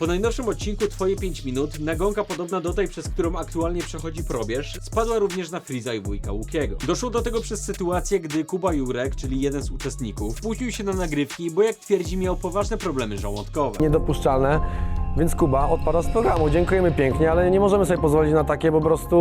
Po najnowszym odcinku Twoje 5 minut, nagonka podobna do tej, przez którą aktualnie przechodzi probierz, spadła również na Friza i wujka Łukiego. Doszło do tego przez sytuację, gdy Kuba Jurek, czyli jeden z uczestników, spóźnił się na nagrywki, bo jak twierdzi miał poważne problemy żołądkowe. Niedopuszczalne, więc Kuba odpada z programu. Dziękujemy pięknie, ale nie możemy sobie pozwolić na takie po prostu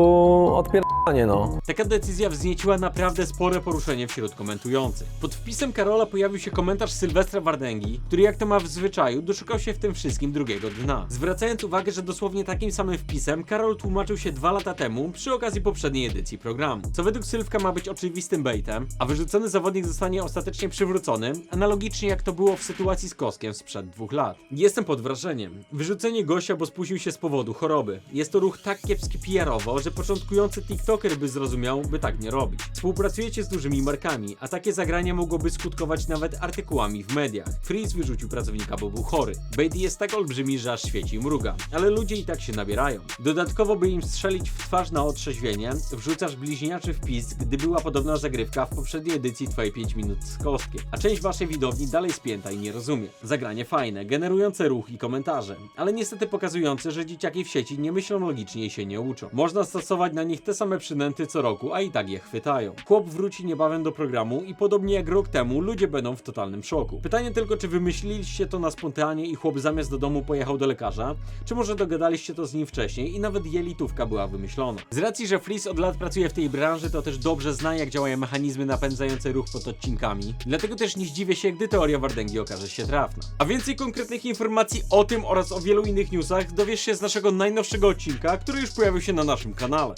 odpierdanie, no. Taka decyzja wznieciła naprawdę spore poruszenie wśród komentujących. Pod wpisem Karola pojawił się komentarz Sylwestra Wardęgi, który jak to ma w zwyczaju, doszukał się w tym wszystkim drugiego dna. Zwracając uwagę, że dosłownie takim samym wpisem Karol tłumaczył się dwa lata temu przy okazji poprzedniej edycji programu. Co według Sylwka ma być oczywistym baitem, a wyrzucony zawodnik zostanie ostatecznie przywrócony, analogicznie jak to było w sytuacji z Koskiem sprzed dwóch lat. Jestem pod wrażeniem. Wyrzucenie gościa, bo spóźnił się z powodu choroby. Jest to ruch tak kiepski PR-owo, że początkujący TikToker by zrozumiał, by tak nie robić. Współpracujecie z dużymi markami, a takie zagranie mogłoby skutkować nawet artykułami w mediach. Freeze wyrzucił pracownika, bo był chory. Bait jest tak olbrzymi, że aż świeci i mruga. Ale ludzie i tak się nabierają. Dodatkowo, by im strzelić w twarz na otrzeźwienie, wrzucasz bliźniaczy wpis, gdy była podobna zagrywka w poprzedniej edycji Twoje 5 minut z Kostkiem. A część waszej widowni dalej spięta i nie rozumie. Zagranie fajne, generujące ruch i komentarze, ale niestety pokazujące, że dzieciaki w sieci nie myślą logicznie i się nie uczą. Można stosować na nich te same przynęty co roku, a i tak je chwytają. Chłop wróci niebawem do programu i podobnie jak rok temu, ludzie będą w totalnym szoku. Pytanie tylko, czy wymyśliliście to na spontanie i chłop zamiast do domu pojechał do lekarza, czy może dogadaliście to z nim wcześniej i nawet jelitówka była wymyślona. Z racji, że Fliss od lat pracuje w tej branży, to też dobrze zna jak działają mechanizmy napędzające ruch pod odcinkami, dlatego też nie zdziwię się, gdy teoria Wardęgi okaże się trafna. A więcej konkretnych informacji o tym oraz o wielu innych newsach dowiesz się z naszego najnowszego odcinka, który już pojawił się na naszym kanale.